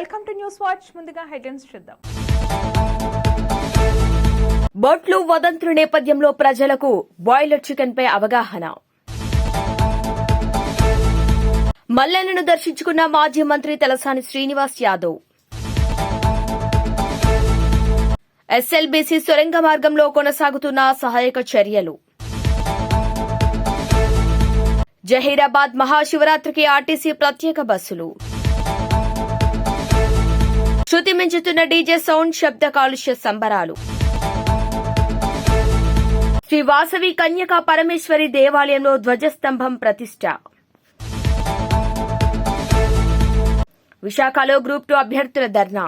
Welcome to news watch. ముందుగా headlines చూద్దాం. బొట్లు వదంతుల నేపథ్యంలో ప్రజలకు బాయిలర్ చికెన్ పై అవగాహన. మల్లెలను దర్శించుకున్న మాజీ మంత్రి తలసాని శ్రీనివాస్ యాదవ్. ఎస్ఎల్బీసీ సొరంగ మార్గంలో కొనసాగుతున్న సహాయక చర్యలు. జహీరాబాద్ మహాశివరాత్రికి ఆర్టీసీ ప్రత్యేక బస్సులు. శృతి మించుతున్న డీజే సౌండ్ శబ్ద కాలుష్య సంబరాలు. శ్రీ వాసవి కన్యకా పరమేశ్వరి దేవాలయంలో ధ్వజస్తంభం ప్రతిష్ట. విశాఖలో గ్రూప్ టూ అభ్యర్థుల ధర్నా.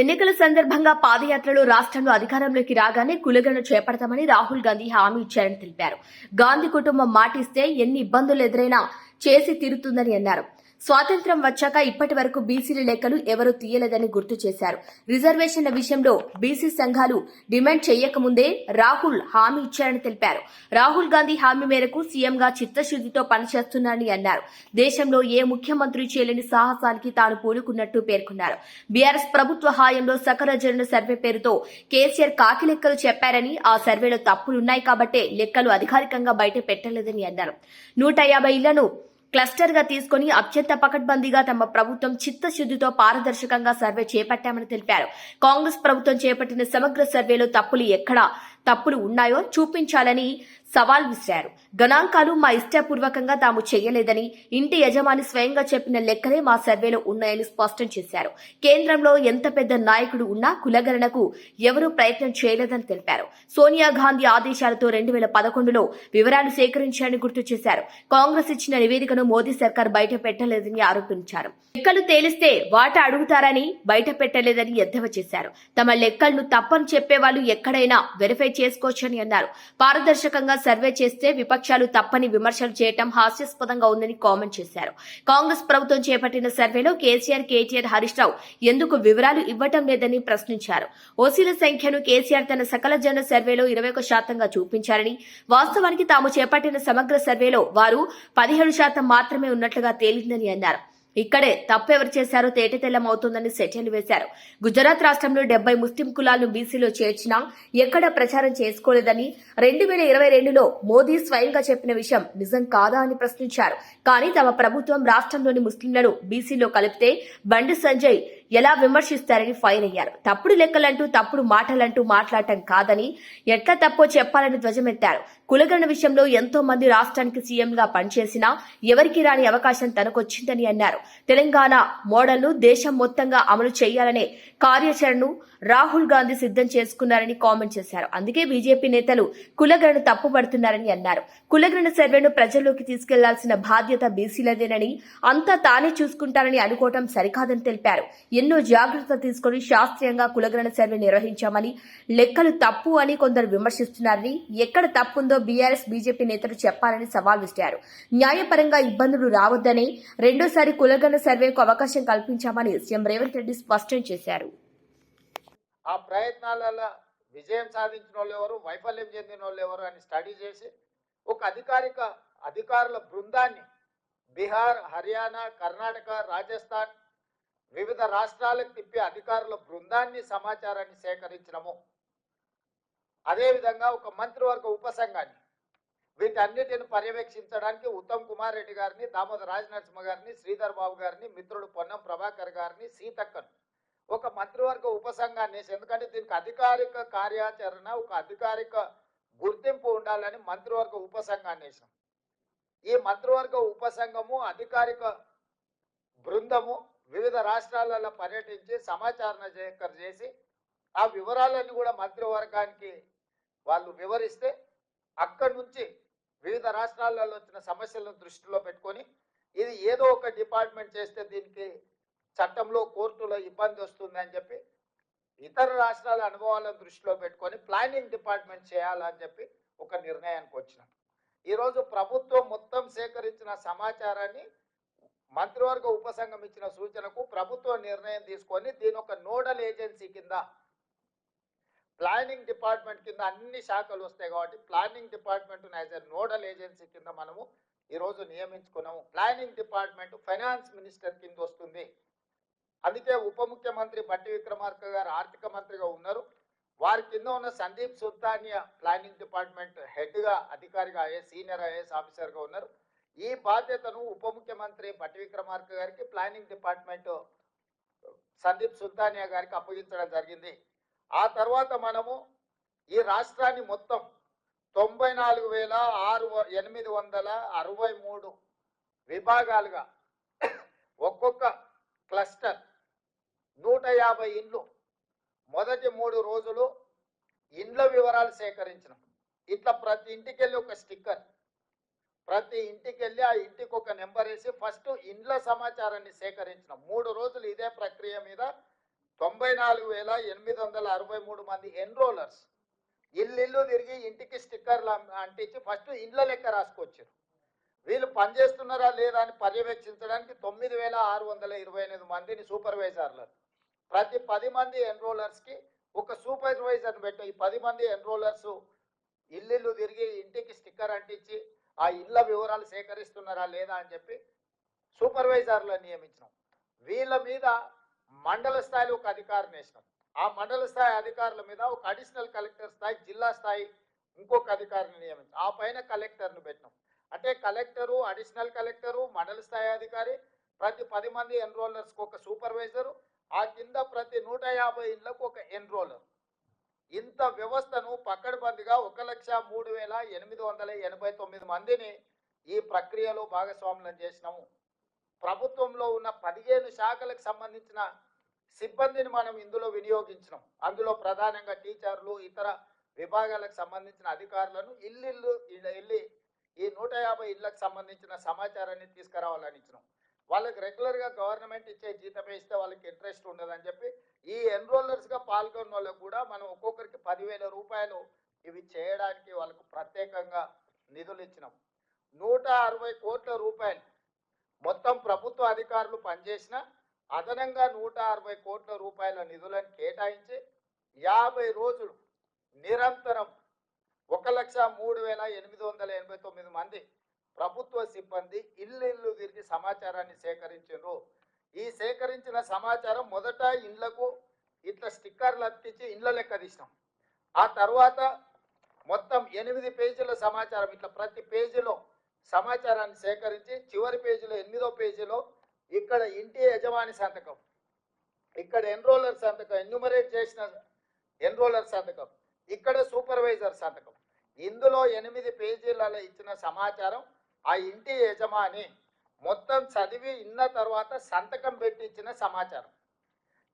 ఎన్నికల సందర్భంగా పాదయాత్రలో రాష్ట్రంలో అధికారంలోకి రాగానే కులగణ చేపడతామని రాహుల్ గాంధీ హామీ ఇచ్చారని తెలిపారు. గాంధీ కుటుంబం మాటిస్తే ఎన్ని ఇబ్బందులు ఎదురైనా చేసి తీరుతుందని అన్నారు. స్వాతంత్ర్యం వచ్చాక ఇప్పటి వరకు బీసీల లెక్కలు ఎవరూ తీయలేదని గుర్తు చేశారు. రిజర్వేషన్ల విషయంలో బీసీ సంఘాలు డిమాండ్ చేయకముందే రాహుల్ హామీ ఇచ్చారని తెలిపారు. రాహుల్ గాంధీ హామీ మేరకు సీఎంగా చిత్తశుద్దితో పనిచేస్తున్నారని అన్నారు. దేశంలో ఏ ముఖ్యమంత్రి చేయలేని సాహసానికి తాను పూనుకున్నట్టు పేర్కొన్నారు. బీఆర్ఎస్ ప్రభుత్వ హాయంలో సకల జన సర్వే పేరుతో కేసీఆర్ కాకి లెక్కలు చెప్పారని ఆ సర్వేలో తప్పులున్నాయి కాబట్టే లెక్కలు అధికారికంగా బయట పెట్టలేదని అన్నారు. నూట యాభై ఇళ్ళను క్లస్టర్గా తీసుకుని అత్యంత పకడ్బందీగా తమ ప్రభుత్వం చిత్తశుద్దితో పారదర్శకంగా సర్వే చేపట్టామని తెలిపారు. కాంగ్రెస్ ప్రభుత్వం చేపట్టిన సమగ్ర సర్వేలో తప్పులు ఎక్కడ తప్పులు ఉన్నాయో చూపించాలని సవాల్ విసిరారు. గణాంకాలు మా ఇష్టపూర్వకంగా తాము చేయలేదని ఇంటి యజమాని స్వయంగా చెప్పిన లెక్కలే మా సర్వేలో ఉన్నాయని స్పష్టం చేశారు. కేంద్రంలో ఎంత పెద్ద నాయకుడు ఉన్నా కులగణనకు ఎవరూ ప్రయత్నం చేయలేదని తెలిపారు. సోనియా గాంధీ ఆదేశాలతో రెండు వేల పదకొండులో వివరాలు సేకరించారని గుర్తు చేశారు. కాంగ్రెస్ ఇచ్చిన నివేదికను మోదీ సర్కార్ బయట పెట్టలేదని ఆరోపించారు. లెక్కలు తేలిస్తే వాటా అడుగుతారని బయట పెట్టలేదని ఎద్దేవా చేశారు. తమ లెక్కలను తప్పని చెప్పేవాళ్ళు ఎక్కడైనా వెరిఫై చేసుకోవచ్చని అన్నారు. పారదర్శకంగా సర్వే చేస్తే విపక్షాలు తప్పని విమర్శలు చేయటం హాస్యాస్పదంగా ఉందని కామెంట్ చేశారు. కాంగ్రెస్ ప్రభుత్వం చేపట్టిన సర్వేలో కేసీఆర్ కేటీఆర్ హరీష్ రావు ఎందుకు వివరాలు ఇవ్వటం లేదని ప్రశ్నించారు. ఓసీల సంఖ్యను కేసీఆర్ తన సకల జన సర్వేలో ఇరవై ఒక శాతంగా చూపించారని వాస్తవానికి తాము చేపట్టిన సమగ్ర సర్వేలో వారు పదిహేడు శాతం మాత్రమే ఉన్నట్లుగా తేలిందని అన్నారు. ఇక్కడే తప్పెవరు చేశారో తేటతెల్లం అవుతుందని వేశారు. గుజరాత్ రాష్ట్రంలో డెబ్బై ముస్లిం కులాలను బీసీలో చేర్చినా ఎక్కడ ప్రచారం చేసుకోలేదని రెండు వేల ఇరవై రెండులో మోదీ స్వయంగా చెప్పిన విషయం నిజం కాదా అని ప్రశ్నించారు. కానీ తమ ప్రభుత్వం రాష్ట్రంలోని ముస్లింలను బీసీలో కలిపితే బండి సంజయ్ ఎలా విమర్శిస్తారని ఫైర్ అయ్యారు. తప్పుడు లెక్కలంటూ తప్పుడు మాటలంటూ మాట్లాడటం కాదని ఎట్లా తప్పో చెప్పాలని ధ్వజమెత్తారు. కులగరణ విషయంలో ఎంతో మంది రాష్ట్రానికి సీఎంగా పనిచేసినా ఎవరికి రాని అవకాశం తనకొచ్చిందని అన్నారు. తెలంగాణ మోడల్ను దేశం మొత్తంగా అమలు చేయాలనే కార్యాచరణను రాహుల్ గాంధీ సిద్ధం చేసుకున్నారని కామెంట్ చేశారు. అందుకే బీజేపీ నేతలు కులగరణ తప్పుపడుతున్నారని అన్నారు. కులగరణ సర్వేను ప్రజల్లోకి తీసుకెళ్ళాల్సిన బాధ్యత బీసీలదేనని అంతా తానే చూసుకుంటారని అనుకోవటం సరికాదని తెలిపారు. ఎన్నో జాగ్రత్తలు తీసుకుని శాస్త్రీయంగా కులగణన సర్వే నిర్వహించామని లెక్కలు తప్పు అని కొందరు విమర్శిస్తున్నారని ఎక్కడ తప్పుందో బీఆర్ఎస్ బీజేపీ నేతలు చెప్పాలని సవాల్ విసిరారు. న్యాయపరంగా ఇబ్బందులు రావద్దని రెండోసారి కులగణన సర్వేకు అవకాశం కల్పించామని సీఎం రేవంత్ రెడ్డి స్పష్టం చేశారు. ఆ ప్రయత్నాలలో విజయం సాధించిన వాళ్ళు ఎవరు వైఫల్యం చెందిన వాళ్ళు ఎవరు అని స్టడీ చేసి ఒక అధికారిక అధికారుల బృందాన్ని బీహార్ హర్యానా కర్ణాటక రాజస్థాన్ వివిధ రాష్ట్రాలకు తిప్పి అధికారుల బృందాన్ని సమాచారాన్ని సేకరించడము. అదేవిధంగా ఒక మంత్రివర్గ ఉపసంఘాన్ని వీటన్నిటిని పర్యవేక్షించడానికి ఉత్తమ్ కుమార్ రెడ్డి గారిని దామోదర రాజనరసింహ గారిని శ్రీధర్ బాబు గారిని మిత్రుడు పొన్నం ప్రభాకర్ గారిని సీతక్కను ఒక మంత్రివర్గ ఉపసంఘాన్ని వేసి ఎందుకంటే దీనికి అధికారిక కార్యాచరణ ఒక అధికారిక గుర్తింపు ఉండాలని మంత్రివర్గ ఉపసంఘాన్ని వేసాం ఈ మంత్రివర్గ ఉపసంఘము అధికారిక బృందము వివిధ రాష్ట్రాలలో పర్యటించి సమాచారణ సేకరణ చేసి ఆ వివరాలన్నీ కూడా మంత్రివర్గానికి వాళ్ళు వివరిస్తే అక్కడి నుంచి వివిధ రాష్ట్రాలలో వచ్చిన సమస్యలను దృష్టిలో పెట్టుకొని ఇది ఏదో ఒక డిపార్ట్మెంట్ చేస్తే దీనికి చట్టంలో కోర్టులో ఇబ్బంది వస్తుంది అని చెప్పి ఇతర రాష్ట్రాల అనుభవాలను దృష్టిలో పెట్టుకొని ప్లానింగ్ డిపార్ట్మెంట్ చేయాలని చెప్పి ఒక నిర్ణయానికి వచ్చినాం. ఈరోజు ప్రభుత్వం మొత్తం సేకరించిన సమాచారాన్ని మంత్రివర్గ ఉపసంఘం ఇచ్చిన సూచనకు ప్రభుత్వం నిర్ణయం తీసుకొని దీని ఒక నోడల్ ఏజెన్సీ కింద ప్లానింగ్ డిపార్ట్మెంట్ కింద అన్ని శాఖలు వస్తాయి కాబట్టి planning department as a nodal agency కింద మనము ఈరోజు నియమించుకున్నాము. ప్లానింగ్ డిపార్ట్మెంట్ ఫైనాన్స్ మినిస్టర్ కింద వస్తుంది. అందుకే ఉప ముఖ్యమంత్రి బట్టి విక్రమార్క గారు ఆర్థిక మంత్రిగా ఉన్నారు. వారి కింద ఉన్న సందీప్ సుల్తానియా ప్లానింగ్ డిపార్ట్మెంట్ హెడ్గా అధికారిగా అయ్యే సీనియర్ ఐఏఎస్ ఆఫీసర్గా ఉన్నారు. ఈ బాధ్యతను ఉప ముఖ్యమంత్రి బట్టి విక్రమార్క గారికి ప్లానింగ్ డిపార్ట్మెంట్ సందీప్ సుల్తానియా గారికి అప్పగించడం జరిగింది. ఆ తర్వాత మనము ఈ రాష్ట్రాన్ని మొత్తం తొంభై నాలుగు వేల ఆరు ఎనిమిది వందల అరవై మూడు విభాగాలుగా ఒక్కొక్క క్లస్టర్ నూట యాభై ఇండ్లు మొదటి మూడు రోజులు ఇండ్ల వివరాలు సేకరించడం ఇట్లా ప్రతి ఇంటికి వెళ్ళి ఒక స్టిక్కర్ ప్రతి ఇంటికి వెళ్ళి ఆ ఇంటికి ఒక నెంబర్ వేసి ఫస్ట్ ఇండ్ల సమాచారాన్ని సేకరించిన మూడు రోజులు ఇదే ప్రక్రియ మీద తొంభై నాలుగు వేల ఎనిమిది వందల అరవై మూడు మంది ఎన్రోలర్స్ ఇల్లు తిరిగి ఇంటికి స్టిక్కర్లు అంటించి ఫస్ట్ ఇండ్ల లెక్క రాసుకొచ్చారు. వీళ్ళు పనిచేస్తున్నారా లేదా అని పర్యవేక్షించడానికి తొమ్మిది వేల ఆరు వందల ఇరవై ఎనిమిది మందిని సూపర్వైజర్లు. ప్రతి పది మంది ఎన్రోలర్స్కి ఒక సూపర్వైజర్ని పెట్టి ఈ పది మంది ఎన్రోలర్స్ ఇల్లు తిరిగి ఇంటికి స్టిక్కర్ అంటించి ఆ ఇళ్ళ వివరాలు సేకరిస్తున్నారా లేదా అని చెప్పి సూపర్వైజర్లను నియమించినాం. వీళ్ళ మీద మండల స్థాయిలో ఒక అధికారిని వేసినాం. ఆ మండల స్థాయి అధికారుల మీద ఒక అడిషనల్ కలెక్టర్ స్థాయి జిల్లా స్థాయి ఇంకొక అధికారిని నియమించాం ఆ పైన కలెక్టర్ను పెట్టినాం. అంటే కలెక్టరు అడిషనల్ కలెక్టరు మండల స్థాయి అధికారి ప్రతి పది మంది ఎన్రోలర్స్కి ఒక సూపర్వైజరు ఆ కింద ప్రతి నూట యాభై ఇళ్ళకు ఒక ఎన్రోలర్. ఇంత వ్యవస్థను పక్కడబందిగా ఒక లక్ష మూడు వేల ఎనిమిది వందల ఎనభై తొమ్మిది మందిని ఈ ప్రక్రియలో భాగస్వాములను చేసినాము. ప్రభుత్వంలో ఉన్న పదిహేను శాఖలకు సంబంధించిన సిబ్బందిని మనం ఇందులో వినియోగించినాం. అందులో ప్రధానంగా టీచర్లు ఇతర విభాగాలకు సంబంధించిన అధికారులను ఇల్లు వెళ్ళి ఈ నూట యాభై ఇళ్ళకు సంబంధించిన సమాచారాన్ని తీసుకురావాలని ఇచ్చినాం. వాళ్ళకి రెగ్యులర్గా గవర్నమెంట్ ఇచ్చే జీతమే ఇస్తే వాళ్ళకి ఇంట్రెస్ట్ ఉండదని చెప్పి ఈ ఎన్రోలర్స్గా పాల్గొన్న వాళ్ళకు కూడా మనం ఒక్కొక్కరికి పదివేల రూపాయలు ఇవి చేయడానికి వాళ్ళకు ప్రత్యేకంగా నిధులు ఇచ్చినాం. నూట అరవై కోట్ల రూపాయలు మొత్తం ప్రభుత్వ అధికారులు పనిచేసిన అదనంగా నూట అరవై కోట్ల రూపాయల నిధులను కేటాయించి యాభై రోజులు నిరంతరం ఒక లక్ష మూడు వేల ఎనిమిది వందల ఎనభై తొమ్మిది మంది ప్రభుత్వ సిబ్బంది ఇల్లు ఇల్లు తిరిగి సమాచారాన్ని సేకరించారు ఈ సేకరించిన సమాచారం మొదట ఇండ్లకు ఇట్లా స్టిక్కర్లు అతికించి ఇండ్ల లెక్క తీసినాం. ఆ తర్వాత మొత్తం ఎనిమిది పేజీల సమాచారం ఇట్లా ప్రతి పేజీలో సమాచారాన్ని సేకరించి చివరి పేజీలో ఎనిమిదో పేజీలో ఇక్కడ ఇంటి యజమాని సంతకం ఇక్కడ ఎన్రోలర్ సంతకం ఎన్యూమరేట్ చేసిన ఎన్రోలర్ సంతకం ఇక్కడ సూపర్వైజర్ సంతకం. ఇందులో ఎనిమిది పేజీలలో ఇచ్చిన సమాచారం ఆ ఇంటి యజమాని మొత్తం చదివి ఇన్న తర్వాత సంతకం పెట్టించిన సమాచారం.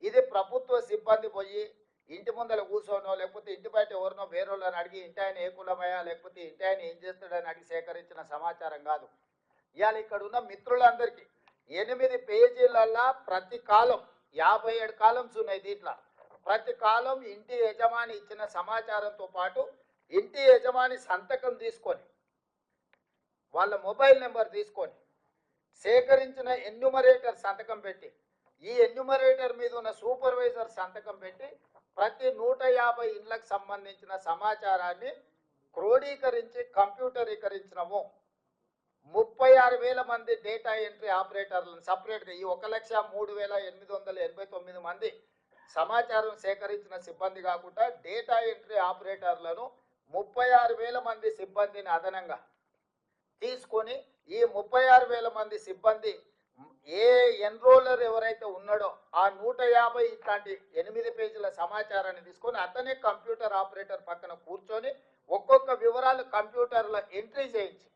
ఇది ప్రభుత్వ సిబ్బంది పోయి ఇంటి ముందర కూర్చోనో లేకపోతే ఇంటి బయట ఎవరినో వేరేళ్ళని అడిగి ఇంటి ఆయన ఏ కులమయ్యా లేకపోతే ఇంటి ఆయన ఏం చేస్తాడని అడిగి సేకరించిన సమాచారం కాదు. ఇవాళ ఇక్కడ ఉన్న మిత్రులందరికీ ఎనిమిది పేజీలల్లా ప్రతి కాలం యాభై ఏడు కాలమ్స్ ఉన్నాయి దీంట్లో. ప్రతి కాలం ఇంటి యజమాని ఇచ్చిన సమాచారంతో పాటు ఇంటి యజమాని సంతకం తీసుకొని వాళ్ళ మొబైల్ నెంబర్ తీసుకొని సేకరించిన ఎన్యుమరేటర్ సంతకం పెట్టి ఈ ఎన్యుమరేటర్ మీద ఉన్న సూపర్వైజర్ సంతకం పెట్టి ప్రతి నూట యాభై ఇండ్లకు సంబంధించిన సమాచారాన్ని క్రోడీకరించి కంప్యూటరీకరించినము. ముప్పై ఆరు వేల మంది డేటా ఎంట్రీ ఆపరేటర్లను సపరేట్గా ఈ ఒక లక్ష మూడు వేల ఎనిమిది వందల ఎనభై తొమ్మిది మంది సమాచారం సేకరించిన సిబ్బంది కాకుండా డేటా ఎంట్రీ ఆపరేటర్లను ముప్పై ఆరు వేల మంది సిబ్బందిని అదనంగా తీసుకొని ఈ ముప్పై ఆరు వేల మంది సిబ్బంది ఏ ఎన్రోలర్ ఎవరైతే ఉన్నాడో ఆ నూట యాభై ఇట్లాంటి ఎనిమిది పేజీల సమాచారాన్ని తీసుకొని అతనే కంప్యూటర్ ఆపరేటర్ పక్కన కూర్చొని ఒక్కొక్క వివరాలు కంప్యూటర్లో ఎంట్రీ చేయించి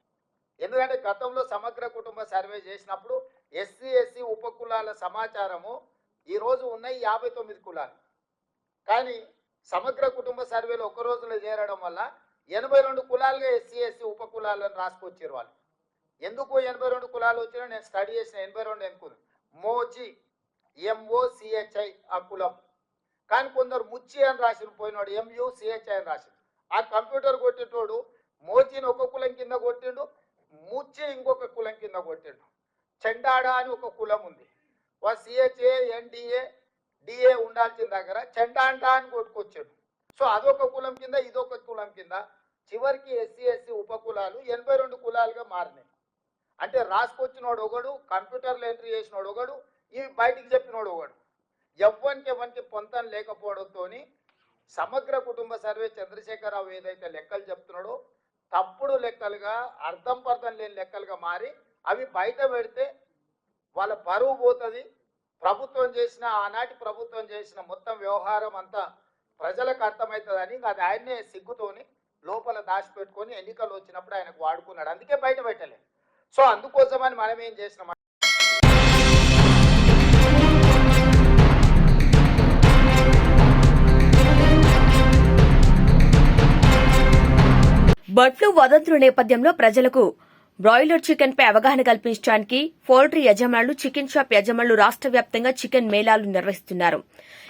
ఎందుకంటే గతంలో సమగ్ర కుటుంబ సర్వే చేసినప్పుడు ఎస్సీ ఎస్సీ ఉపకులాల సమాచారము ఈరోజు ఉన్నాయి యాభై తొమ్మిది కులాలు. కానీ సమగ్ర కుటుంబ సర్వేలో ఒక రోజులో చేరడం వల్ల ఎనభై రెండు కులాలుగా ఎస్సీ ఎస్సీ ఉపకులాలను రాసుకొచ్చారు వాళ్ళు. ఎందుకు ఎనభై రెండు కులాలు వచ్చినా నేను స్టడీ చేసిన ఎనభై రెండు ఎందుకు మోజీ ఎంఓసిహెచ్ఐ ఆ కులం. కానీ కొందరు ముచ్చి అని రాసిన పోయినాడు ఎంయుసిహెచ్ఐ అని రాసిండు ఆ కంప్యూటర్ కొట్టేటోడు మోచిని ఒక కులం కింద కొట్టిండు ముచ్చి ఇంకొక కులం కింద కొట్టిండు. చెండాడ అని ఒక కులం ఉంది. వా సిహెచ్ఏ ఎన్డిఏ డిఏ ఉండాల్సిన దగ్గర చెండాండా అని కొట్టుకొచ్చాడు. సో అదొక కులం కింద ఇదొక కులం కింద చివరికి ఎస్సీ ఎస్సీ ఉపకులాలు ఎనభై రెండు కులాలుగా మారినాయి. అంటే రాసుకొచ్చినోడు ఒకడు కంప్యూటర్లో ఎంట్రీ చేసినోడు ఒకడు ఇవి బయటికి చెప్పినోడు ఒకడు. ఎవ్వరికి ఎవరికి పొంతం లేకపోవడంతో సమగ్ర కుటుంబ సర్వే చంద్రశేఖరరావు ఏదైతే లెక్కలు చెప్తున్నాడో తప్పుడు లెక్కలుగా అర్థం పర్థం లేని లెక్కలుగా మారి అవి బయట పెడితే వాళ్ళ పరువు పోతుంది. ప్రభుత్వం చేసిన ఆనాటి ప్రభుత్వం చేసిన మొత్తం వ్యవహారం అంతా ప్రజలకు అర్థమవుతుందని అది ఆయన్నే సిగ్గుతోని లోపల దాచిపెట్టుకొని ఎన్నికలు వచ్చినప్పుడు ఆయనకు వాడుకున్నాడు. అందుకే బయట పెట్టలేదు సో అందుకోసమని మనం ఏం చేసినాం? బర్డ్ ఫ్లూ వదంతుల నేపథ్యంలో ప్రజలకు బ్రాయిలర్ చికెన్ పై అవగాహన కల్పించడానికి పౌల్ట్రీ యజమానులు చికెన్ షాప్ యజమానులు రాష్ట్ర వ్యాప్తంగా చికెన్ మేళాలు నిర్వహిస్తున్నారు.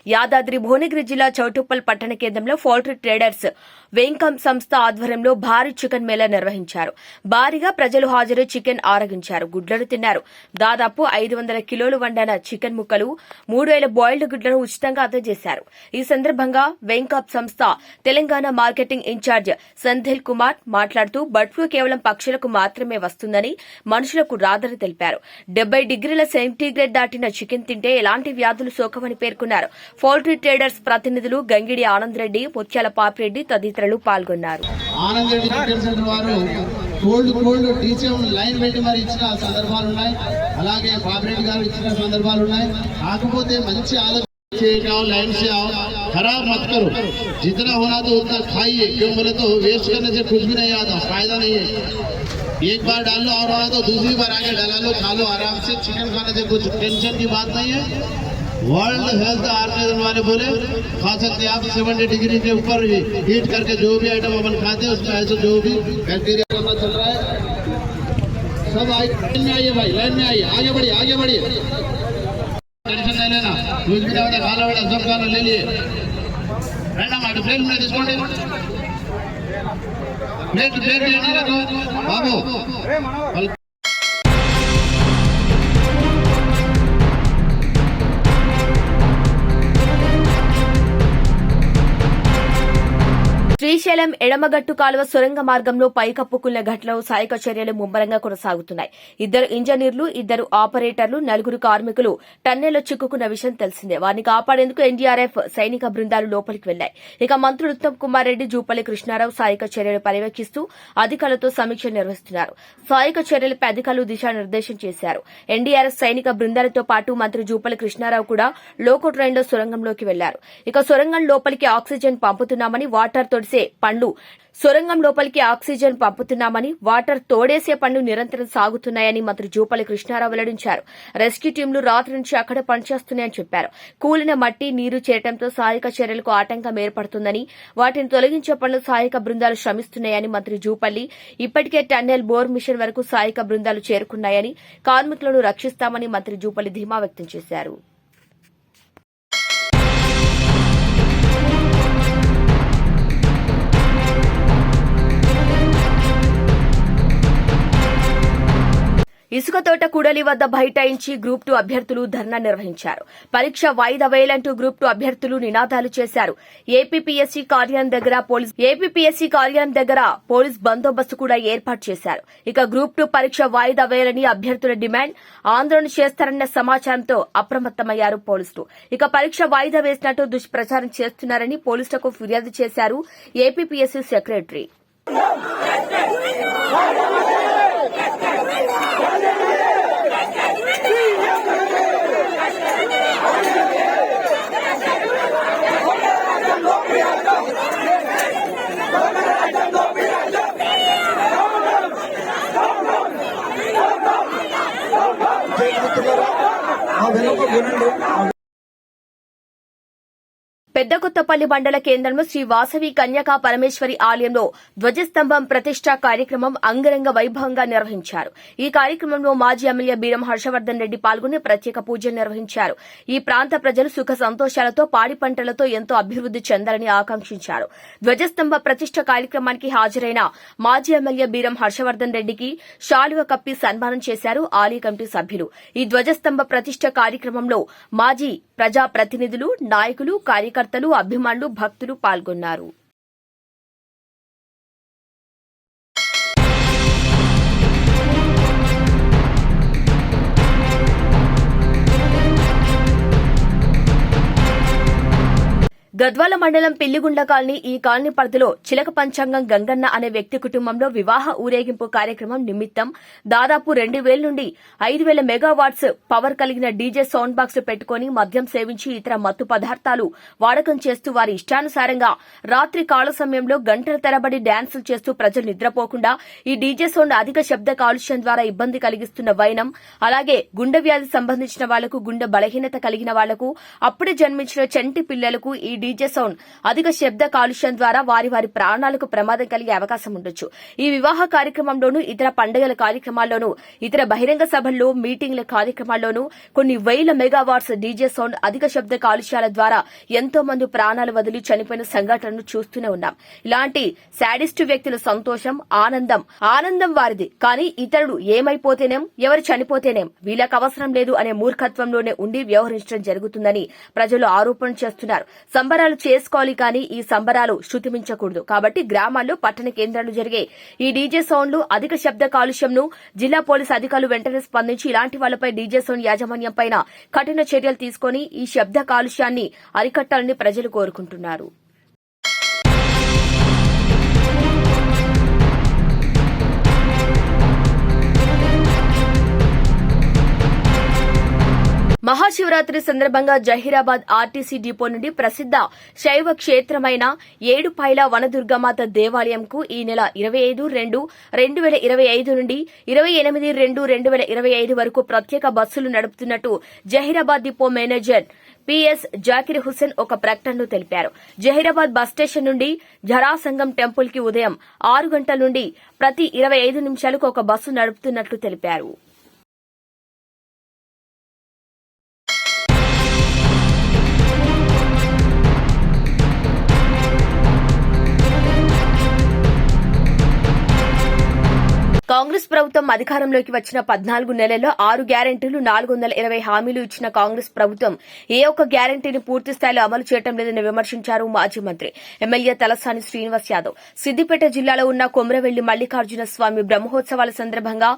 యాదాద్రి భువనగిరి జిల్లా చౌటుప్పల్ పట్టణ కేంద్రంలో పౌల్ట్రీ ట్రేడర్స్ వెంకమ్ సంస్థ ఆధ్వర్యంలో భారీ చికెన్ మేళా నిర్వహించారు. భారీగా ప్రజలు హాజరు చికెన్ ఆరగించారు. గుడ్లను తిన్నారు. దాదాపు ఐదు వందల కిలోలు వండిన చికెన్ ముక్కలు మూడు వేల బాయిల్డ్ గుడ్లను ఉచితంగా అందజేశారు. ఈ సందర్భంగా వెంకప్ సంస్థ Telangana marketing in charge Senthil Kumar మాట్లాడుతూ బర్డ్ ఫ్లూ కేవలం పక్షులకు మాత్రమే వస్తుందని మనుషులకు రాదని తెలిపారు డెబ్బై డిగ్రీల సెంటీగ్రేడ్ దాటిన చికెన్ తింటే ఎలాంటి వ్యాధులు సోకవని పేర్కొన్నారు పౌల్ట్రీ ట్రేడర్స్ ప్రతినిధులు గంగిడి ఆనంద్ రెడ్డి ముత్యాల పాపిరెడ్డి తదితరులు పాల్గొన్నారు ఆనంద్ రెడ్డి చికెన్ సెంటర్ వారు కోల్డ్ కోల్డ్ టీచర్ లైన్ పెట్టి మరి ఇచ్చిన సందర్భాలు ఉన్నాయి అలాగే బాబిరెడ్డి గారు ఇచ్చిన సందర్భాలు ఉన్నాయి కాకపోతే మంచి ఆలోచన చేయక लाइन से आओ खराब मत करो जितना होना तो उतना खाइए क्यों बोले तो वेस्ट करने से कुछ भी नहीं आता फायदा नहीं है एक बार डाल लो और होना तो दूसरी बार आगे डाला लो खा लो आराम से चिकन खाने से कुछ टेंशन की बात नहीं है वर्ल्ड हेल्थ ऑर्गेनाइजेशन वाले बोले खा सकते हैं आप सेवेंटी डिग्री के ऊपर हीट करके जो भी आइटम अपन खाते हैं उसमें ऐसे जो भी बैक्टीरिया करना चल रहा है सब आइ- लाइन में आइए भाई लाइन में आइए आगे बढ़िए आगे बढ़िए टेंशन नहीं लेना कुछ भी नहीं होता खाना बेटा सब खाना ले लिए रहना మాట ప్లేట్ మీద తీసుకోండి బాబు శ్రీశైలం ఎడమగట్టు కాలువ సొరంగ మార్గంలో పైకప్పుకున్న ఘటనలో సహాయక చర్యలు ముమ్మరంగా కొనసాగుతున్నాయి. ఇద్దరు ఇంజనీర్లు ఇద్దరు ఆపరేటర్లు నలుగురు కార్మికులు టన్నెల్లో చిక్కుకున్న విషయం తెలిసిందే. వారిని కాపాడేందుకు ఎన్డీఆర్ఎఫ్ సైనిక బృందాలు లోపలికి వెళ్ళాయి ఇక మంత్రులు ఉత్తమ్ కుమార్ రెడ్డి జూపల్లి కృష్ణారావు సహాయక చర్యలు పర్యవేక్షిస్తూ అధికారులతో సమీక్ష నిర్వహిస్తున్నారు. సహాయక చర్యలపై అధికారులు దిశానిర్దేశం చేశారు. ఎన్డీఆర్ఎఫ్ సైనిక బృందాలతో పాటు మంత్రి జూపల్లి కృష్ణారావు కూడా లోకో ట్రైన్లో సొరంగంలోకి వెళ్ళారు. ఇక సొరంగం లోపలికి ఆక్సిజన్ పంపుతున్నామని వాటర్ తొడిసి పండ్లు. సొరంగం లోపలికి ఆక్సిజన్ పంపుతున్నామని వాటర్ తోడేసే పనులు నిరంతరం సాగుతున్నాయని మంత్రి జూపల్లి కృష్ణారావు వెల్లడించారు. రెస్క్యూ టీంలు రాత్రి నుంచి అక్కడ పనిచేస్తున్నాయని చెప్పారు. కూలిన మట్టి నీరు చేరటంతో సహాయక చర్యలకు ఆటంకం ఏర్పడుతుందని వాటిని తొలగించే పనులు సహాయక బృందాలు శ్రమిస్తున్నాయని మంత్రి జూపల్లి ఇప్పటికే టన్నెల్ బోర్ మిషన్ వరకు సహాయక బృందాలు చేరుకున్నాయని కార్మికులను రక్షిస్తామని మంత్రి జూపల్లి ధీమా వ్యక్తం చేశారు. ఇసుక తోట కూడలి వద్ద బైఠాయించి గ్రూప్ టూ అభ్యర్థులు ధర్నా నిర్వహించారు. పరీక్ష వాయిదా వేయాలంటూ గ్రూప్ టూ అభ్యర్థులు నినాదాలు చేశారు. ఏపీపీఎస్సీ కార్యాలయం దగ్గర పోలీస్ ఏపీపీఎస్సీ కార్యాలయం దగ్గర పోలీస్ బందోబస్తు కూడా ఏర్పాటు చేశారు. ఇక గ్రూప్ టూ పరీక్ష వాయిదా వేయాలని అభ్యర్థుల డిమాండ్ ఆందోళన చేస్తారన్న సమాచారంతో అప్రమత్తమయ్యారు పోలీసులు ఇక పరీక్ష వాయిదా వేసినట్టు దుష్ప్రచారం చేస్తున్నారని పోలీసులకు ఫిర్యాదు చేశారు ఏపీపీఎస్సీ సెక్రటరీ. 有人能打？పెద్ద కొత్తపల్లి మండల కేంద్రంలో శ్రీ వాసవి కన్యకా పరమేశ్వరి ఆలయంలో ధ్వజస్తంభం ప్రతిష్ట కార్యక్రమం అంగరంగ వైభవంగా నిర్వహించారు. ఈ కార్యక్రమంలో మాజీ ఎమ్మెల్యే బీరం హర్షవర్దన్ రెడ్డి పాల్గొని ప్రత్యేక పూజలు నిర్వహించారు. ఈ ప్రాంత ప్రజలు సుఖ సంతోషాలతో పాడి పంటలతో ఎంతో అభివృద్ది చెందాలని ఆకాంక్షించారు. ధ్వజస్తంభ ప్రతిష్ట కార్యక్రమానికి హాజరైన మాజీ ఎమ్మెల్యే బీరం హర్షవర్దన్ రెడ్డికి శాలువ కప్పి సన్మానం చేశారు ఆలయ కమిటీ సభ్యులు. ఈ ధ్వజస్తంభ ప్రతిష్ట కార్యక్రమంలో మాజీ ప్రజాప్రతినిధులు నాయకులు కార్యకర్తలు అభిమానులు భక్తులు పాల్గొన్నారు. గద్వాల మండలం పిల్లిగుండ్ల కాలనీ ఈ కాలనీ పరిధిలో చిలక పంచాంగం గంగన్న అనే వ్యక్తి కుటుంబంలో వివాహ ఊరేగింపు కార్యక్రమం నిమిత్తం దాదాపు రెండు వేల నుండి ఐదు వేల మెగావాట్స్ పవర్ కలిగిన డీజే సౌండ్ బాక్స్ పెట్టుకుని మద్యం సేవించి ఇతర మత్తు పదార్థాలు వాడకం చేస్తూ వారి ఇష్టానుసారంగా రాత్రి కాల సమయంలో గంటల తరబడి డాన్సులు చేస్తూ ప్రజలు నిద్రపోకుండా ఈ డీజే సౌండ్ అధిక శబ్ద కాలుష్యం ద్వారా ఇబ్బంది కలిగిస్తున్న వైనం అలాగే గుండె వ్యాధి సంబంధించిన వాళ్ళకు గుండె బలహీనత కలిగిన వాళ్ళకు అప్పుడే జన్మించిన చంటి పిల్లలకు ఈ డీజే సౌండ్. అధిక శబ్ద కాలుష్యం ద్వారా వారి వారి ప్రాణాలకు ప్రమాదం కలిగే అవకాశం ఉండొచ్చు. ఈ వివాహ కార్యక్రమంలోనూ ఇతర పండుగల కార్యక్రమాల్లోనూ ఇతర బహిరంగ సభల్లో మీటింగ్ల కార్యక్రమాల్లోనూ కొన్ని వేల మెగావాట్స్ డీజే సౌండ్ అధిక శబ్ద కాలుష్యాల ద్వారా ఎంతో మంది ప్రాణాలు వదిలి చనిపోయిన సంఘటనలు చూస్తూనే ఉన్నాం. ఇలాంటి శాడిస్ట్ వ్యక్తుల సంతోషం ఆనందం ఆనందం వారిది. కానీ ఇతరుడు ఏమైపోతేనేం ఎవరు చనిపోతేనేం వీళ్ళకి అవసరం లేదు అనే మూర్ఖత్వంలోనే ఉండి వ్యవహరించడం జరుగుతుందని ప్రజలు ఆరోపణ చేస్తున్నారు. సంబరాలు చేసుకోవాలి కానీ ఈ సంబరాలు శృతిమించకూడదు. కాబట్టి గ్రామాల్లో పట్టణ కేంద్రాలు జరిగే ఈ డీజే సౌండ్లు అధిక శబ్ద కాలుష్యంను జిల్లా పోలీసు అధికారులు వెంటనే స్పందించి ఇలాంటి వాళ్ళపై డీజే సౌండ్ యాజమాన్యం పైన కఠిన చర్యలు తీసుకుని ఈ శబ్ద కాలుష్యాన్ని అరికట్టాలని ప్రజలు కోరుకుంటున్నారు. మహాశివరాత్రి సందర్భంగా జహీరాబాద్ ఆర్టీసీ డిపో నుండి ప్రసిద్ద శైవ క్షేత్రమైన ఏడుపాయల వనదుర్గమాత దేవాలయంకు ఈ నెల ఇరవై ఐదు రెండు రెండు వేల ఇరవై ఐదు నుండి ఇరవై ఎనిమిది రెండు రెండు వేల ఇరవై ఐదు వరకు ప్రత్యేక బస్సులు నడుపుతున్నట్టు Zaheerabad depot manager PS Zakir Hussain ఒక ప్రకటనలో తెలిపారు. జహీరాబాద్ బస్ స్టేషన్ నుండి జరాసంగం టెంపుల్కి ఉదయం ఆరు గంటల నుండి ప్రతి ఇరవై ఐదు నిమిషాలకు ఒక బస్సు నడుపుతున్నట్లు తెలిపారు. ప్రభుత్వం అధికారంలోకి వచ్చిన పద్నాలుగు నెలల్లో ఆరు గ్యారంటీలు నాలుగు వందల ఇరవై హామీలు ఇచ్చిన కాంగ్రెస్ ప్రభుత్వం ఏ ఒక్క గ్యారంటీని పూర్తి స్థాయిలో అమలు చేయడం లేదని విమర్శించారు మాజీ మంత్రి ఎమ్మెల్యే తలసాని శ్రీనివాస్ యాదవ్. సిద్దిపేట జిల్లాలో ఉన్న కొమరవెల్లి మల్లికార్జున స్వామి బ్రహ్మోత్సవాల సందర్భంగా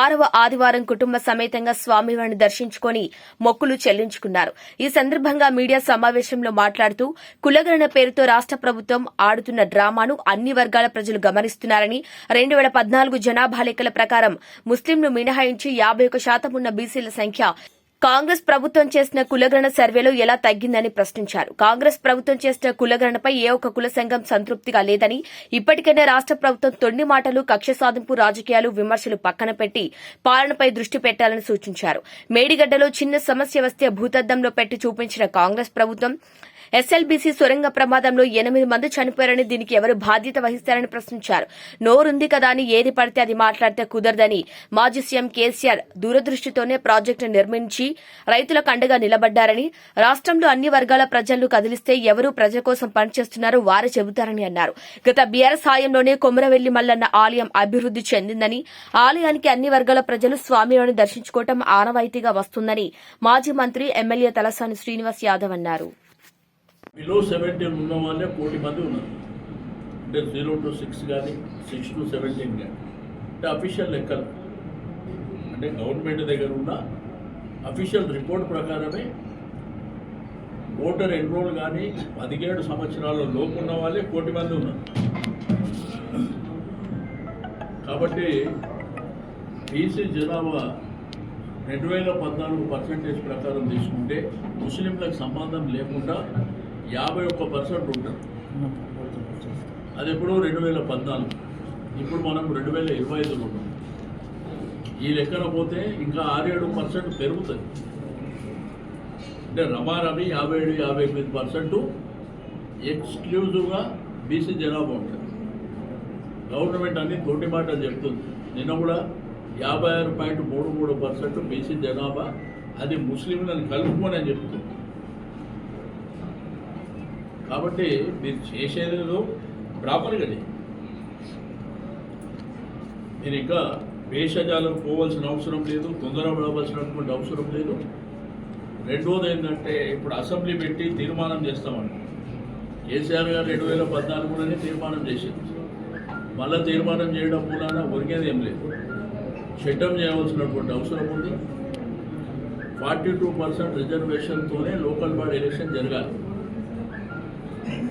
ఆరవ ఆదివారం కుటుంబ సమేతంగా స్వామివారిని దర్శించుకుని మొక్కులు చెల్లించుకున్నారు. ఈ సందర్భంగా మీడియా సమావేశంలో మాట్లాడుతూ కులగణన పేరుతో రాష్ట ప్రభుత్వం ఆడుతున్న డ్రామాను అన్ని వర్గాల ప్రజలు గమనిస్తున్నారని రెండు వేల పద్నాలుగు జనాభా లెక్కల ప్రకారం ముస్లింలు మినహాయించి యాభై ఒక శాతం ఉన్న బీసీల సంఖ్య కాంగ్రెస్ ప్రభుత్వం చేసిన కులగణన సర్వేలో ఎలా తగ్గిందని ప్రశ్నించారు. కాంగ్రెస్ ప్రభుత్వం చేసిన కులగణనపై ఏ ఒక్క కుల సంఘం సంతృప్తిగా లేదని ఇప్పటికైనా రాష్ట ప్రభుత్వం తొండి మాటలు కక్ష సాధింపు రాజకీయాలు విమర్శలు పక్కన పెట్టి పాలనపై దృష్టి పెట్టాలని సూచించారు. మేడిగడ్డలో చిన్న సమస్య వస్తే భూతద్దంలో పెట్టి చూపించిన కాంగ్రెస్ ప్రభుత్వం ఎస్ఎల్బీసీ సొరంగ ప్రమాదంలో ఎనిమిది మంది చనిపోయారని దీనికి ఎవరు బాధ్యత వహిస్తారని ప్రశ్నించారు. నోరుంది కదా అని ఏది పడితే అది మాట్లాడితే కుదరదని మాజీ సీఎం కేసీఆర్ దూరదృష్టితోనే ప్రాజెక్టు నిర్మించి రైతులకు అండగా నిలబడ్డారని రాష్ట్రంలో అన్ని వర్గాల ప్రజలను కదిలిస్తే ఎవరు ప్రజల కోసం పనిచేస్తున్నారో వారే చెబుతారని అన్నారు. గత బీఆర్ఎస్ హాయంలోనే కొమరవెల్లి మల్లన్న ఆలయం అభివృద్ది చెందిందని ఆలయానికి అన్ని వర్గాల ప్రజలు స్వామివారిని దర్శించుకోవటం ఆనవాయితీగా వస్తుందని మాజీ మంత్రి ఎమ్మెల్యే తలసాని శ్రీనివాస్ యాదవ్ అన్నారు. బిలో సెవెంటీన్ ఉన్న వాళ్ళే కోటి మంది ఉన్నారు. అంటే జీరో టు సిక్స్ కానీ సిక్స్ టు సెవెంటీన్ కానీ అంటే అఫీషియల్ లెక్కలు. అంటే గవర్నమెంట్ దగ్గర ఉన్న అఫీషియల్ రిపోర్ట్ ప్రకారమే ఓటర్ ఎన్రోల్ కానీ పదిహేడు సంవత్సరాల లోపు ఉన్న వాళ్ళే కోటి మంది ఉన్నారు. కాబట్టి బీసీ జనాభా రెండు వేల పద్నాలుగు పర్సెంటేజ్ ప్రకారం తీసుకుంటే ముస్లింలకు సంబంధం లేకుండా యాభై ఒక్క పర్సెంట్ ఉంటారు అది ఎప్పుడో రెండు వేల పద్నాలుగు. ఇప్పుడు మనం రెండు వేల ఇరవై ఐదులో ఉన్నాం. ఈ లెక్కన పోతే ఇంకా ఆరేడు పర్సెంట్ పెరుగుతుంది అంటే రమారమి యాభై ఏడు యాభై ఎనిమిది పర్సెంట్ ఎక్స్క్లూజివ్గా బీసీ జనాభా ఉంటుంది. గవర్నమెంట్ అన్ని తోటి మాటలు చెప్తుంది. నిన్న కూడా యాభై ఆరు పాయింట్ మూడు మూడు పర్సెంట్ బీసీ జనాభా అది ముస్లింలను కలుపుకొని అని చెప్తుంది. కాబట్టి మీరు చేసేదో ప్రాపర్గా చేయండి. నేను ఇంకా వేషజాలం పోవాల్సిన అవసరం లేదు తొందర పడవలసినటువంటి అవసరం లేదు. రెండోది ఏంటంటే ఇప్పుడు అసెంబ్లీ పెట్టి తీర్మానం చేస్తామని కేసీఆర్ గారు రెండు వేల పద్నాలుగులోనే తీర్మానం చేసింది మళ్ళీ తీర్మానం చేయడం మూలాన ఒరిగేది ఏం లేదు. చట్టం చేయవలసినటువంటి అవసరం ఉంది. ఫార్టీ టూ పర్సెంట్ రిజర్వేషన్తోనే లోకల్ బాడీ ఎలక్షన్ జరగాలి.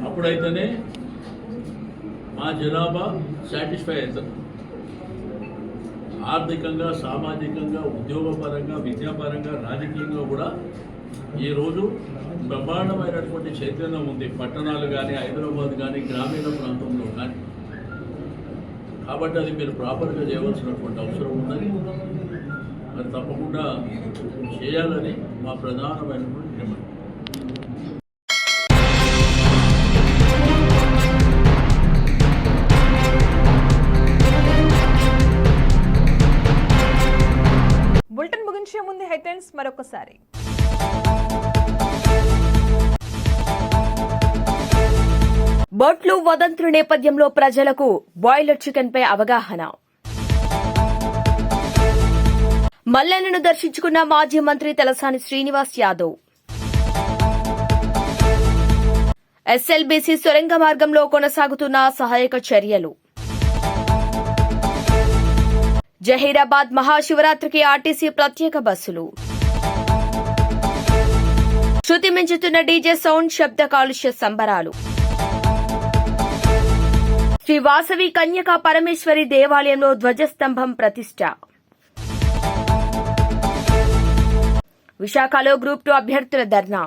అప్పుడైతేనే మా జనాభా సాటిస్ఫై అవుతుంది. ఆర్థికంగా సామాజికంగా ఉద్యోగపరంగా విద్యాపరంగా రాజకీయంగా కూడా ఈరోజు బ్రహ్మాండమైనటువంటి చైతన్యం ఉంది. పట్టణాలు కానీ హైదరాబాద్ కానీ గ్రామీణ ప్రాంతంలో కానీ. కాబట్టి అది మీరు ప్రాపర్గా చేయవలసినటువంటి అవసరం ఉందని మరి తప్పకుండా చేయాలని మా ప్రధానమైనటువంటి డిమాండ్. మరొకసారి. బొట్లు వదంతుల నేపథ్యంలో ప్రజలకు బాయిలర్ చికెన్ పై అవగాహన. మల్లెలను దర్శించుకున్న మాజీ మంత్రి తలసాని శ్రీనివాస్ యాదవ్. ఎస్ఎల్బీసీ సొరంగ మార్గంలో కొనసాగుతున్న సహాయక చర్యలు. జహీరాబాద్ మహాశివరాత్రికి ఆర్టీసీ ప్రత్యేక బస్సులు. శృతి మించుతున్న డీజే సౌండ్ శబ్ద కాలుష్య సంబరాలు. శ్రీ వాసవి కన్యకా పరమేశ్వరి దేవాలయంలో ధ్వజస్తంభం ప్రతిష్ట. విశాఖలో గ్రూప్ టూ అభ్యర్థుల ధర్నా.